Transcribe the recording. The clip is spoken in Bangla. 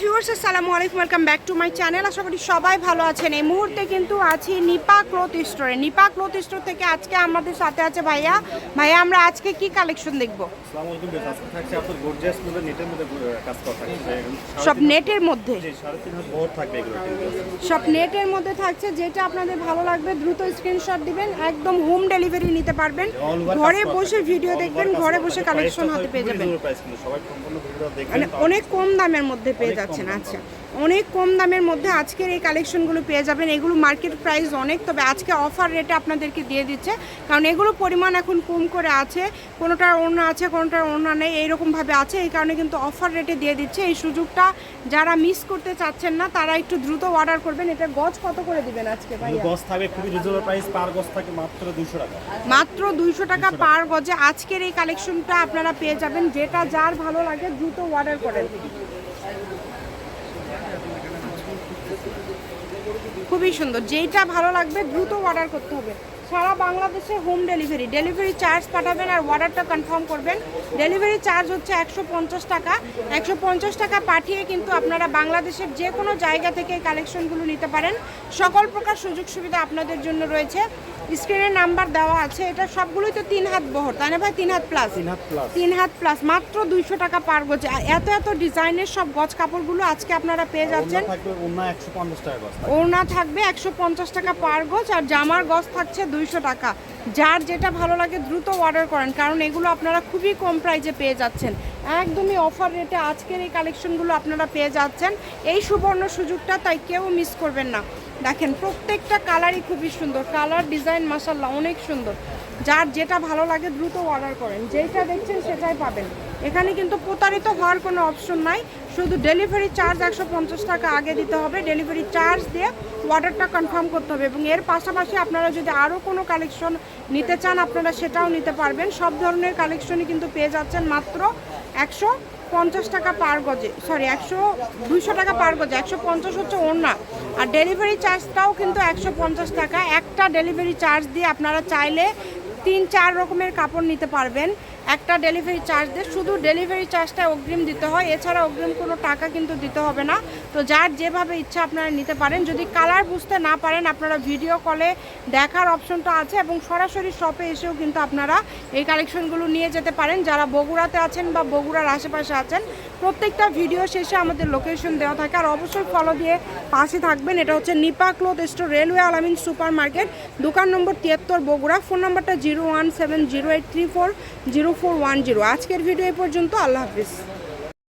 ভিউয়ার্স আসসালামু আলাইকুম welcome back to my channel আশা করি সবাই ভালো আছেন। এই মুহূর্তে কিন্তু আছি নিপা ক্লথ স্টোরে। নিপা ক্লথ স্টোর থেকে আজকে আমাদের সাথে আছে ভাইয়া। ভাইয়া আমরা আজকে কি কালেকশন দেখব? সব নেটের মধ্যে? সব নেটের মধ্যে থাকছে যেটা আপনাদের ভালো লাগবে দ্রুত স্ক্রিনশট দিবেন একদম হোম ডেলিভারি নিতে পারবেন। ঘরে বসে ভিডিও দেখবেন ঘরে বসে কালেকশন হাতে পেয়ে যাবেন। মানে অনেক কম দামের মধ্যে পেয়ে কম যাচ্ছেন আচ্ছা। অনেক কম দামের মধ্যে আজকের এই কালেকশনগুলো পেয়ে যাবেন। এগুলো মার্কেট প্রাইস অনেক তবে আজকে অফার রেটে আপনাদেরকে দিয়ে দিচ্ছে। কারণ এগুলো পরিমাণ এখন কম করে আছে কোনোটার ওড়না আছে কোনোটার ওড়না নেই এইরকমভাবে আছে। এই কারণে কিন্তু অফার রেটে দিয়ে দিচ্ছে। এই সুযোগটা যারা মিস করতে চাচ্ছেন না তারা একটু দ্রুত অর্ডার করবেন। এটা গজ কত করে দিবেন আজকে গজ থাকবে খুবই রিজনেবল প্রাইস পার গজ থাকে মাত্র দুশো টাকা। মাত্র দুইশো টাকা পার গজে আজকের এই কালেকশনটা আপনারা পেয়ে যাবেন। যেটা যার ভালো লাগে দ্রুত অর্ডার করেন। খুবই সুন্দর। যেইটা ভালো লাগবে দ্রুত অর্ডার করতে হবে। সারা বাংলাদেশে হোম ডেলিভারি ডেলিভারি চার্জ পাঠাবেন আর অর্ডারটা কনফার্ম করবেন। ডেলিভারি চার্জ হচ্ছে একশো পঞ্চাশ টাকা। একশো পঞ্চাশ টাকা পাঠিয়ে কিন্তু আপনারা বাংলাদেশের যে কোনো জায়গা থেকে কালেকশনগুলো নিতে পারেন। সকল প্রকার সুযোগ সুবিধা আপনাদের জন্য রয়েছে। স্ক্রিনের নাম্বার দেওয়া আছে এটা সবগুলোই তো তিন হাত বহর তাই না ভাই? তিন হাত প্লাস তিন হাত প্লাস তিন হাত প্লাস মাত্র দুইশো টাকা পার গজে। এত এত ডিজাইনের সব গজ কাপড়গুলো আজকে আপনারা পেয়ে যাচ্ছেন। ওড়না থাকবে। একশো পঞ্চাশ টাকা পার গজ আর জামার গজ থাকছে দুইশো টাকা। যার যেটা ভালো লাগে দ্রুত অর্ডার করেন কারণ এগুলো আপনারা খুবই কম প্রাইজে পেয়ে যাচ্ছেন। একদমই অফার রেটে আজকের এই কালেকশনগুলো আপনারা পেয়ে যাচ্ছেন। এই সুবর্ণ সুযোগটা তাই কেউ মিস করবেন না। দেখেন, প্রত্যেকটা কালারই খুবই সুন্দর। কালার ডিজাইন মাসাল্লাহ অনেক সুন্দর। যার যেটা ভালো লাগে দ্রুত অর্ডার করেন। যেটা দেখছেন সেটাই পাবেন। এখানে কিন্তু প্রতারিত হওয়ার কোনো অপশন নাই। শুধু ডেলিভারি চার্জ একশো পঞ্চাশ টাকা আগে দিতে হবে। ডেলিভারি চার্জ দিয়ে অর্ডারটা কনফার্ম করতে হবে এবং এর পাশাপাশি আপনারা যদি আরও কোনো কালেকশন নিতে চান, আপনারা সেটাও নিতে পারবেন। সব ধরনের কালেকশনই কিন্তু পেয়ে যাচ্ছেন মাত্র একশো পঞ্চাশ টাকা পার গজে সরি একশো, দুইশো টাকা পার গজে, একশো পঞ্চাশ হচ্ছে ওড়না। আর ডেলিভারি চার্জটাও কিন্তু একশো পঞ্চাশ টাকা। একটা ডেলিভারি চার্জ দিয়ে আপনারা চাইলে তিন, চার রকমের কাপড় নিতে পারবেন। একটা ডেলিভারি চার্জ দিয়ে শুধু ডেলিভারি চার্জটা অগ্রিম দিতে হয়। এছাড়া অগ্রিম কোনো টাকা কিন্তু দিতে হবে না। তো যার যেভাবে ইচ্ছা আপনারা নিতে পারেন। যদি কালার বুঝতে না পারেন, আপনারা ভিডিও কলে দেখার অপশনটা আছে এবং সরাসরি শপে এসেও কিন্তু আপনারা এই কালেকশনগুলো নিয়ে যেতে পারেন। যারা বগুড়াতে আছেন বা বগুড়ার আশেপাশে আছেন, প্রত্যেকটা ভিডিও শেষে আমাদের লোকেশন দেওয়া থাকে। আর অবশ্যই ফলো দিয়ে পাশে থাকবেন। এটা হচ্ছে Nipa cloth store railway Alamin super market দোকান নম্বর তিয়াত্তর বগুড়া। ফোন নম্বরটা zero one seven zero eight three four zero four one zero. আজকের ভিডিও এই পর্যন্ত আল্লাহ হাফিজ।